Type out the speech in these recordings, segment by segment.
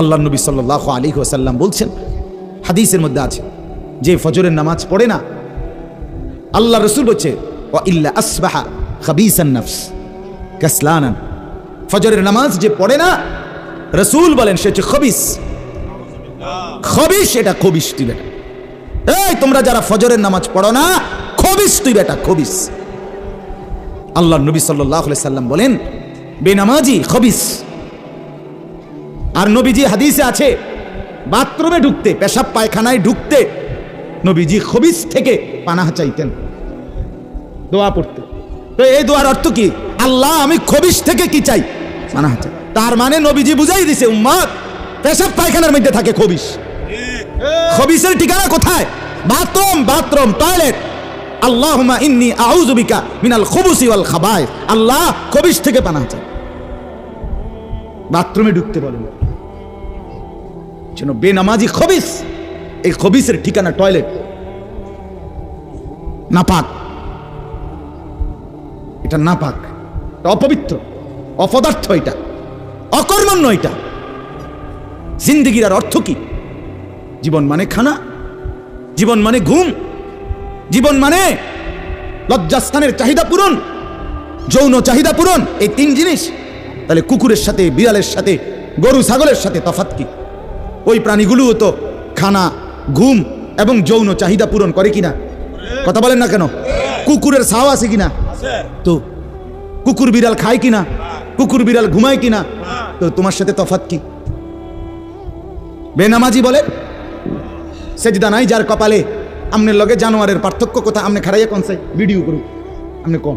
আল্লাহ নবী সাল্লাহ আলী ওসাল্লাম বলছেন, হাদিসের মধ্যে আছে, যে ফজরের নামাজ পড়ে না, আল্লাহ রসুল বলছে ও ইল্লা আসবাহা খাবিসান কাসলানান। ফজরের নামাজ যে পড়ে না, রসুল বলেন, সে হচ্ছে খবিস। খবিস এটা খবিস তুই বেটা। এই, তোমরা যারা ফজরের নামাজ পড়ো না, খবিস তুই বেটা, খবিস। আল্লাহ নবী সাল্লাহ সাল্লাম বলেন, বেনামাজি খবিস। আর নবীজি হাদিসে আছে, বাথরুমে ঢুকতে, পেশাব পায়খানায় ঢুকতে নবীজি খবিস থেকে পানাহা চাইতেন। দোয়া পড়তে। তো এই দোয়ার অর্থ কি? আল্লাহ, আমি খবিস থেকে কি চাই? পানাহা চাই। তার মানে নবীজি বুঝাই দিছে উম্মত পেশাব পায়খানার মধ্যে থাকে খবিস। খবিসের ঠিকানা কোথায়? Bathroom bathroom, toilet. আল্লাহুম্মা ইন্নি আউযু বিকা মিনাল খুবুসি ওয়াল খাবায় আল্লাহ খবিস থেকে পানাহা চাই। বাথরুমে ঢুকতে বলেন। যেন বেনামাজি খবিস, এই খবিসের ঠিকানা টয়লেট। নাপাক। এটা নাপাক। এটা অপবিত্র। অপদার্থ এটা। অকর্মণ্য এটা। জিন্দিগির আর অর্থ কি? জীবন মানে খানা, জীবন মানে ঘুম, জীবন মানে লজ্জাস্থানের চাহিদা পূরণ, যৌন চাহিদা পূরণ, এই তিন জিনিস। তাহলে কুকুরের সাথে, বিড়ালের সাথে, গরু ছাগলের সাথে তফাত কি? ওই প্রাণীগুলোও তো খানা, ঘুম এবং যৌন চাহিদা পূরণ করে কিনা? কথা বলেন না কেন? কুকুরের ছাও আছে কিনা? তো কুকুর বিড়াল খায় কিনা? কুকুর বিড়াল ঘুমায় কিনা? তো তোমার সাথে তফাৎ কি? বেনামাজি বলে, সেজদা নাই যার কপালে আমনের লগে জানোয়ারের পার্থক্য কথা আমনে খারাইয়া কোন সে ভিডিও করুক। আমনে কম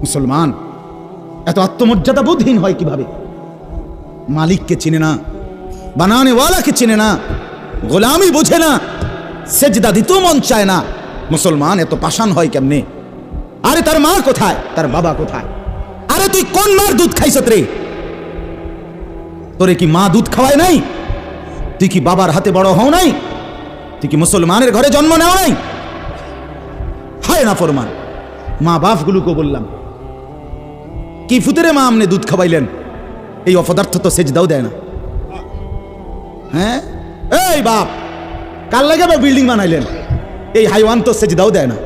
মুসলমান, এত আত্মমর্যাদা বোধহীন হয় কীভাবে? মালিককে চিনে না, বানানেওয়ালাকে চিনে না, গোলামি বোঝে না, সেজদা দিতেও মন চায় না। মুসলমান, এত পাষাণ হয় কেমনে? আরে তার মা কোথায়? তার বাবা কোথায়? আরে তুই কোন মার দুধ খাইছত রে? তোরে কি মা দুধ খাওয়ায় নাই? তুই কি বাবার হাতে বড় হও নাই? তুই কি মুসলমানের ঘরে জন্ম নেও নাই? হয় না ফরমান, মা বাপগুলোকে বললাম কি ফুতেরে মা আমনে দুধ খাওয়াইলেন? এই অপদার্থ তো সেজদাও দেয় না। হ্যাঁ? এই বাপ কাল লাগে বিল্ডিং বানাইলেন? এই হাইওয়ান তো সেজদাও দেয় না।